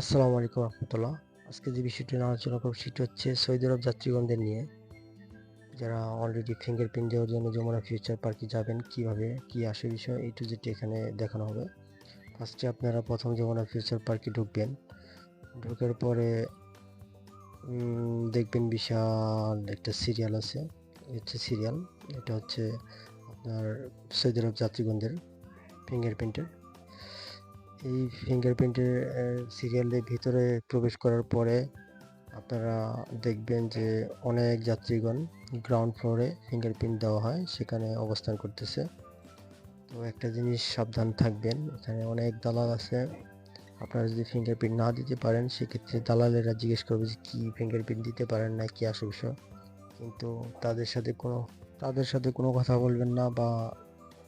আসসালামু আলাইকুম রহমতুল্লাহ। আজকে যে বিষয়টি নিয়ে আলোচনা করব সেটি হচ্ছে সৌদি আরব যাত্রীগণদের নিয়ে। যারা অলরেডি ফিঙ্গারপ্রিন্ট দেওয়ার জন্য যমুনা ফিউচার পার্কে যাবেন, কীভাবে, কি আসে বিষয় এই টু যেটি এখানে দেখানো হবে। ফার্স্টে আপনারা প্রথম যমুনা ফিউচার পার্কে ঢুকবেন। ঢোকার পরে দেখবেন বিশাল একটা সিরিয়াল আছে। হচ্ছে সিরিয়াল এটা হচ্ছে আপনার সৌদি আরব যাত্রীগণদের ফিঙ্গারপ্রিন্টের এই ফিঙ্গারপ্রিন্টের সিরিয়ালের ভিতরে প্রবেশ করার পরে আপনারা দেখবেন যে অনেক যাত্রীগণ গ্রাউন্ড ফ্লোরে ফিঙ্গারপ্রিন্ট দেওয়া হয়, সেখানে অবস্থান করতেছে। তো একটা জিনিস সাবধান থাকবেন, এখানে অনেক দালাল আছে। আপনারা যদি ফিঙ্গারপ্রিন্ট না দিতে পারেন, সেক্ষেত্রে দালালেরা জিজ্ঞেস করবে যে কী ফিঙ্গারপ্রিন্ট দিতে পারেন না, কী আসে বিষয়? কিন্তু তাদের সাথে কোনো, তাদের সাথে কোনো কথা বলবেন না বা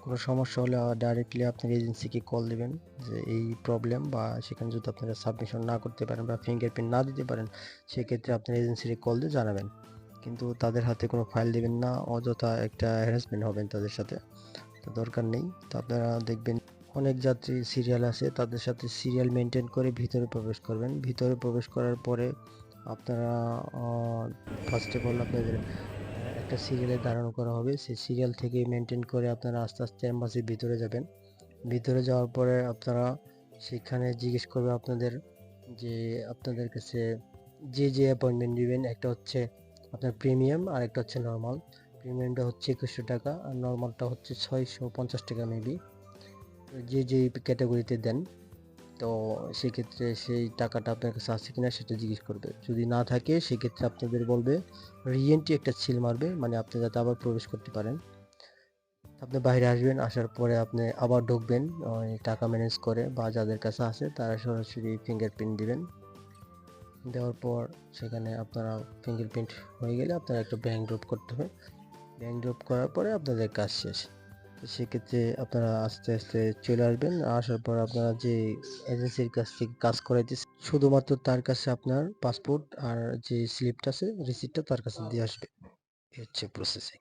কোনো সমস্যা হলে ডাইরেক্টলি আপনার এজেন্সিকে কল দেবেন যে এই প্রবলেম বা সেখানে যদি আপনারা সাবমিশন না করতে পারেন বা ফিঙ্গারপ্রিন্ট না দিতে পারেন, সেক্ষেত্রে আপনার এজেন্সিকে কল দিয়ে জানাবেন। কিন্তু তাদের হাতে কোনো ফাইল দেবেন না, অযথা একটা হ্যারাসমেন্ট হবেন তাদের সাথে। তো দরকার নেই। তো আপনারা দেখবেন অনেক যাত্রী সিরিয়াল আছে, তাদের সাথে সিরিয়াল মেনটেন করে ভিতরে প্রবেশ করবেন। ভিতরে প্রবেশ করার পরে আপনারা ফার্স্ট অফ অল আপনাদের একটা সিরিয়ালে দাঁড়ানো করা হবে। সেই সিরিয়াল থেকে মেনটেন করে আপনারা আস্তে আস্তে অ্যাম্বাসির ভিতরে যাবেন। ভিতরে যাওয়ার পরে আপনারা সেখানে জিজ্ঞেস করবে আপনাদের যে আপনাদের কাছে যে যে অ্যাপয়েন্টমেন্ট নেবেন। একটা হচ্ছে আপনার প্রিমিয়াম আর একটা হচ্ছে নর্মাল প্রিমিয়ামটা হচ্ছে একুশশো টাকা আর নর্মালটা হচ্ছে ছয়শো পঞ্চাশ টাকা মেবি যে যে ক্যাটাগরিতে দেন। তো সেক্ষেত্রে সেই টাকাটা আপনার কাছে আছে কিনা সেটা জিজ্ঞেস করবে। যদি না থাকে, সেক্ষেত্রে আপনাদের বলবে রিএন্ট্রি একটা ছিল মারবে মানে আপনি যাতে আবার প্রবেশ করতে পারেন। আপনি বাইরে আসবেন, আসার পরে আপনি আবার ঢুকবেন টাকা ম্যানেজ করে বা যাদের কাছে আছে, তারা সরাসরি ফিঙ্গারপ্রিন্ট দিবেন। দেওয়ার পর সেখানে আপনারা ফিঙ্গারপ্রিন্ট হয়ে গেলে আপনারা একটা ব্যাংক ড্রপ করতে হবে। ব্যাংক ড্রপ করার পরে আপনাদের কাজ শেষ। সেক্ষেত্রে আপনারা আস্তে আস্তে চলে আসবেন। আসার পর আপনারা যে এজেন্সির কাছ থেকে কাজ করাইতেছে শুধুমাত্র তার কাছে আপনার পাসপোর্ট আর যে স্লিপটা আছে রিসিপ্টটা তার কাছে দিয়ে আসবে। হচ্ছে প্রসেসিং